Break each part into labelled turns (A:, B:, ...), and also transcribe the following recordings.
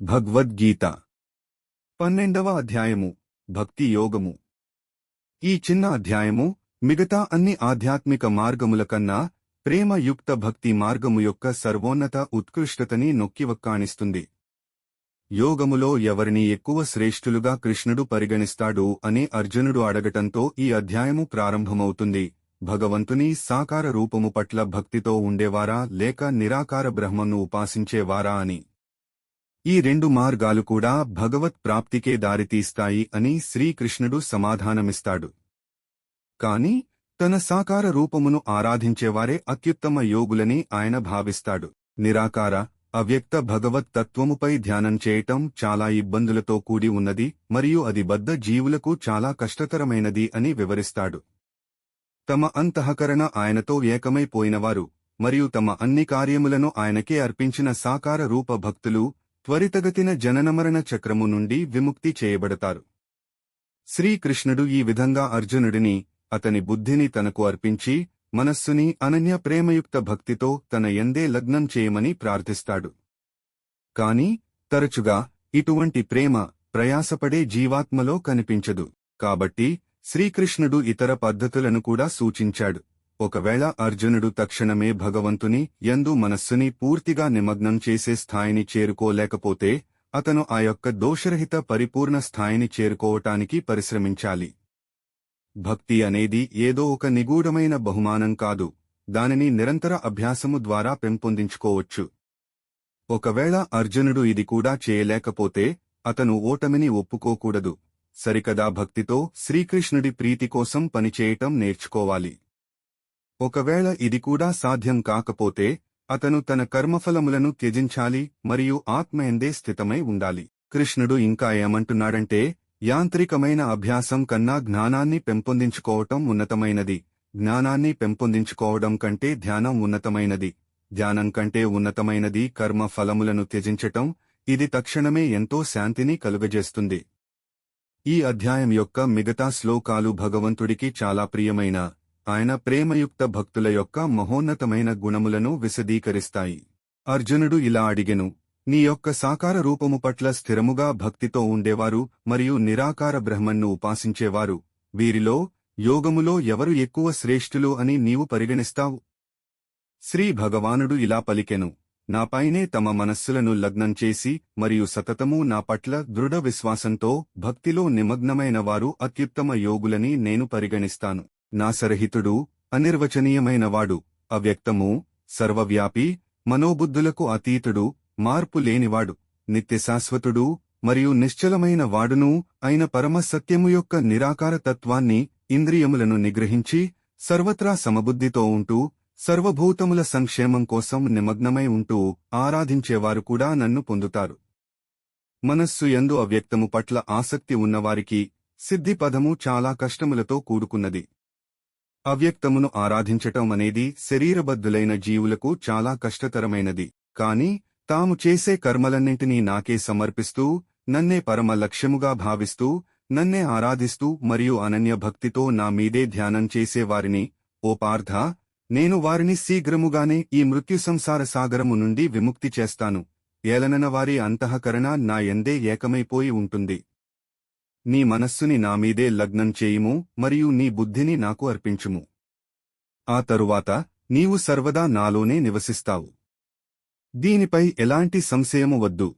A: భగవద్గీత. పన్నెండవ అధ్యాయము భక్తి యోగము. ఈ చిన్న అధ్యాయము మిగతా అన్ని ఆధ్యాత్మిక మార్గముల కన్నా ప్రేమయుక్త భక్తి మార్గము యొక్క సర్వోన్నత ఉత్కృష్టతని నొక్కివక్కాణిస్తుంది. యోగములో ఎవరిని ఎక్కువ శ్రేష్ఠులుగా కృష్ణుడు పరిగణిస్తాడు అని అర్జునుడు అడగటంతో ఈ అధ్యాయము ప్రారంభమవుతుంది. భగవంతుని సాకార రూపము పట్ల భక్తితో ఉండేవారా లేక నిరాకార బ్రహ్మను ఉపాసించేవారా అని. ఈ రెండు మార్గాలు కూడా భగవత్ ప్రాప్తికే దారితీస్తాయి అని శ్రీకృష్ణుడు సమాధానమిస్తాడు. కాని తన సాకార రూపమును ఆరాధించేవారే అత్యుత్తమ యోగులని ఆయన భావిస్తాడు. నిరాకార అవ్యక్త భగవత్ తత్వముపై ధ్యానం చేయటం చాలా ఇబ్బందులతో కూడి ఉన్నది మరియు అది బద్ద జీవులకు చాలా కష్టతరమైనది అని వివరిస్తాడు. తమ అంతఃకరణ ఆయనతో ఏకమైపోయినవారు మరియు తమ అన్ని కార్యములను ఆయనకే అర్పించిన సాకార రూప భక్తులు త్వరితగతిన జననమరణ చక్రము నుండి విముక్తి చేయబడతారు. శ్రీకృష్ణుడు ఈ విధంగా అర్జునుడిని అతని బుద్ధిని తనకు అర్పించి మనస్సుని అనన్య ప్రేమయుక్త భక్తితో తన ఎందే లగ్నం చేయమని ప్రార్థిస్తాడు. కాని తరచుగా ఇటువంటి ప్రేమ ప్రయాసపడే జీవాత్మలో కనిపించదు. కాబట్టి శ్రీకృష్ణుడు ఇతర పద్ధతులను కూడా సూచించాడు. ఒకవేళ అర్జునుడు తక్షణమే భగవంతుని ఎందు మనస్సుని పూర్తిగా నిమగ్నం చేసే స్థాయిని చేరుకోలేకపోతే అతను ఆ యొక్క దోషరహిత పరిపూర్ణ స్థాయిని చేరుకోవటానికి పరిశ్రమించాలి. భక్తి అనేది ఏదో ఒక నిగూఢమైన బహుమానం కాదు దానిని నిరంతర అభ్యాసము ద్వారా పెంపొందించుకోవచ్చు. ఒకవేళ అర్జునుడు ఇది కూడా చేయలేకపోతే అతను ఓటమిని ఒప్పుకోకూడదు. సరికదా భక్తితో శ్రీకృష్ణుడి ప్రీతి కోసం పనిచేయటం నేర్చుకోవాలి. ఒకవేళ ఇది కూడా సాధ్యం కాకపోతే అతను తన కర్మఫలములను త్యజించాలి మరియు ఆత్మయందే స్థితమై ఉండాలి. కృష్ణుడు ఇంకా ఏమంటున్నాడంటే యాంత్రికమైన అభ్యాసం కన్నా జ్ఞానాన్ని పెంపొందించుకోవటం ఉన్నతమైనది. జ్ఞానాన్ని పెంపొందించుకోవడం కంటే ధ్యానం ఉన్నతమైనది. ధ్యానం కంటే ఉన్నతమైనది కర్మ ఫలములను త్యజించటం ఇది తక్షణమే ఎంతో శాంతిని కలుగజేస్తుంది. ఈ అధ్యాయం యొక్క మిగతా శ్లోకాలు భగవంతుడికి చాలా ప్రియమైన ఆయన ప్రేమయుక్త భక్తుల యొక్క మహోన్నతమైన గుణములను విశదీకరిస్తాయి. అర్జునుడు ఇలా అడిగెను నీ యొక్క సాకార రూపము పట్ల స్థిరముగా భక్తితో ఉండేవారు మరియు నిరాకార బ్రహ్మన్ను ఉపాసించేవారు. వీరిలో యోగములో ఎవరు ఎక్కువ శ్రేష్ఠులు అని నీవు పరిగణిస్తావు? శ్రీ భగవానుడు ఇలా పలికెను నాపైనే తమ మనస్సులను లగ్నం చేసి మరియు సతతము నా పట్ల దృఢ విశ్వాసంతో భక్తిలో నిమగ్నమైన వారు అత్యుత్తమ యోగులని నేను పరిగణిస్తాను. నా సరహితుడు అనిర్వచనీయమైనవాడు అవ్యక్తము సర్వవ్యాపి మనోబుద్ధులకు అతీతుడు మార్పు లేనివాడు నిత్యశాశ్వతుడు మరియు నిశ్చలమైన వాడును అయిన పరమ సత్యము యొక్క నిరాకార తత్వాన్ని ఇంద్రియములను నిగ్రహించి సర్వత్రా సమబుద్ధితో ఉంటూ సర్వభూతముల సంక్షేమం కోసం నిమగ్నమై ఉంటూ ఆరాధించేవారు కూడా నన్ను పొందుతారు. మనస్సు ఎందు అవ్యక్తము పట్ల ఆసక్తి ఉన్నవారికి సిద్ధిపదము చాలా కష్టములతో కూడుకున్నది. అవ్యక్తమును ఆరాధించటం అనేది శరీరబద్ధులైన జీవులకు చాలా కష్టతరమైనది. కాని తాము చేసే కర్మలన్నింటినీ నాకే సమర్పిస్తూ నన్నే పరమ లక్ష్యముగా భావిస్తూ నన్నే ఆరాధిస్తూ మరియు అనన్య భక్తితో నా మీదే ధ్యానం చేసేవారిని ఓ పార్థ నేను వారిని శీఘ్రముగానే ఈ మృత్యు సంసార సాగరము నుండి విముక్తి చేస్తాను. ఏలనన వారి అంతఃకరణ నా ఎందే ఏకమైపోయి ఉంటుంది. నీ మనస్సుని నామీదే లగ్నం చేయుము మరియు నీ బుద్ధిని నాకు అర్పించుము. ఆ తరువాత నీవు సర్వదా నాలోనే నివసిస్తావు. దీనిపై ఎలాంటి సంశయము వద్దు.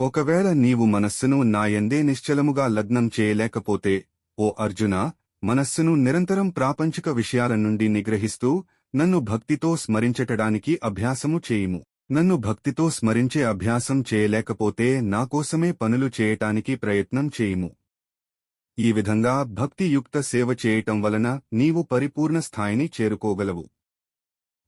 A: ఒకవేళ నీవు మనస్సును నాయందే నిశ్చలముగా లగ్నం చేయలేకపోతే ఓ అర్జున మనస్సును నిరంతరం ప్రాపంచిక విషయాల నుండి నిగ్రహిస్తూ నన్ను భక్తితో స్మరించటడానికి అభ్యాసము చేయుము. నన్ను భక్తితో స్మరించే అభ్యాసం చేయలేకపోతే నాకోసమే పనులు చేయటానికి ప్రయత్నం చేయుము. ఈ విధంగా భక్తియుక్త సేవ చేయటం వలన నీవు పరిపూర్ణ స్థాయిని చేరుకోగలవు.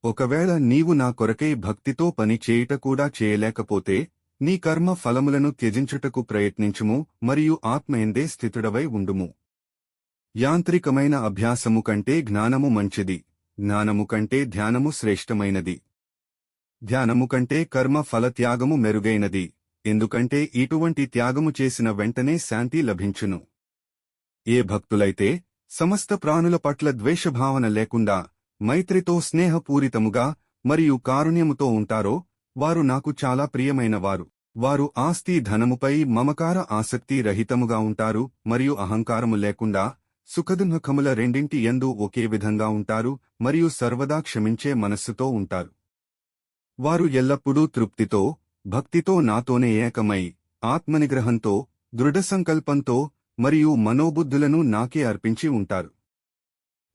A: ఒకవేళ నీవు నా కొరకై భక్తితో పని చేయుట కూడా చేయలేకపోతే నీ కర్మ ఫలములను త్యజించుటకు ప్రయత్నించుము మరియు ఆత్మయందే స్థితుడవై ఉండుము. యాంత్రికమైన అభ్యాసము కంటే జ్ఞానము మంచిది. జ్ఞానము కంటే ధ్యానము శ్రేష్టమైనది. ధ్యానము కంటే కర్మ ఫలత్యాగము మెరుగైనది. ఎందుకంటే ఇటువంటి త్యాగము చేసిన వెంటనే శాంతి లభించును. ఏ భక్తులైతే సమస్త ప్రాణుల పట్ల ద్వేషభావన లేకుండా మైత్రితో స్నేహపూరితముగా మరియు కారుణ్యముతో ఉంటారో వారు నాకు చాలా ప్రియమైనవారు. వారు ఆస్తి ధనముపై మమకార ఆసక్తి రహితముగా ఉంటారు మరియు అహంకారము లేకుండా సుఖదుఃఖముల రెండింటి యందు ఒకే విధంగా ఉంటారు మరియు సర్వదా క్షమించే మనస్సుతో ఉంటారు. వారు ఎల్లప్పుడూ తృప్తితో భక్తితో నాతోనే ఏకమై ఆత్మనిగ్రహంతో దృఢసంకల్పంతో మరియు మనోబుద్ధులను నాకే అర్పించి ఉంటారు.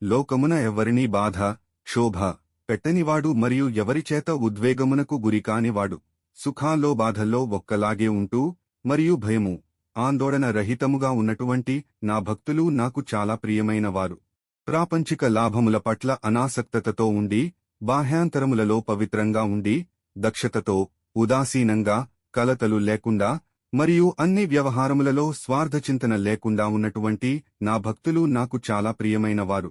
A: లోకమున ఎవ్వరినీ బాధ క్షోభ పెట్టనివాడు మరియు ఎవరిచేత ఉద్వేగమునకు గురికానివాడు. సుఖాల్లో బాధల్లో ఒక్కలాగే ఉంటూ మరియు భయము ఆందోళన రహితముగా ఉన్నటువంటి నా భక్తులు నాకు చాలా ప్రియమైనవారు. ప్రాపంచిక లాభముల పట్ల అనాసక్తతతో ఉండి బాహ్యాంతరములలో పవిత్రంగా ఉండి దక్షతతో ఉదాసీనంగా కలతలు లేకుండా మరియు అన్ని వ్యవహారములలో స్వార్థచింతన లేకుండా ఉన్నటువంటి నా భక్తులు నాకు చాలా ప్రియమైనవారు.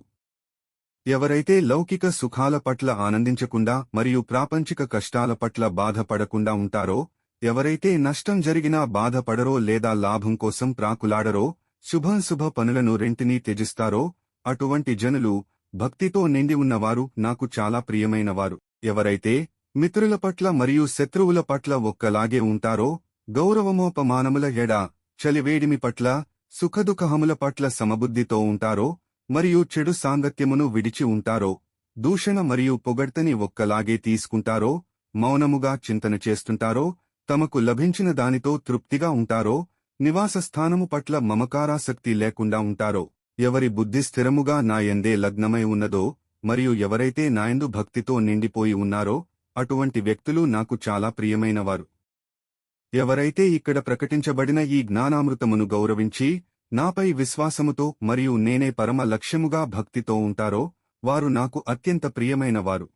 A: ఎవరైతే లౌకిక సుఖాల పట్ల ఆనందించకుండా మరియు ప్రాపంచిక కష్టాల పట్ల బాధపడకుండా ఉంటారో ఎవరైతే నష్టం జరిగినా బాధపడరో లేదా లాభం కోసం ప్రాకులాడరో శుభాశుభ పనులను రెంటినీ త్యజిస్తారో అటువంటి జనులు భక్తితో నిండి ఉన్నవారు నాకు చాలా ప్రియమైనవారు. ఎవరైతే మిత్రుల పట్ల మరియు శత్రువుల పట్ల ఒక్కలాగే ఉంటారో గౌరవమోపమానముల ఎడ చలివేడిమి పట్ల సుఖదుఖహముల పట్ల సమబుద్ధితో ఉంటారో మరియు చెడు సాంగత్యమును విడిచి ఉంటారో దూషణ మరియు పొగడ్తని ఒక్కలాగే తీసుకుంటారో మౌనముగా చింతన చేస్తుంటారో తమకు లభించిన దానితో తృప్తిగా ఉంటారో నివాస స్థానము పట్ల మమకారాసక్తి లేకుండా ఉంటారో. ఎవరి బుద్ధి స్థిరముగా నాయందే లగ్నమై ఉన్నదో మరియు ఎవరైతే నాయందు భక్తితో నిండిపోయి ఉన్నారో అటువంటి వ్యక్తులు నాకు చాలా ప్రియమైనవారు. ఎవరైతే ఇక్కడ ప్రకటించబడిన ఈ జ్ఞానామృతమును గౌరవించి నాపై విశ్వాసముతో మరియు నేనే పరమ లక్ష్యముగా భక్తితో ఉంటారో వారు నాకు అత్యంత ప్రియమైనవారు.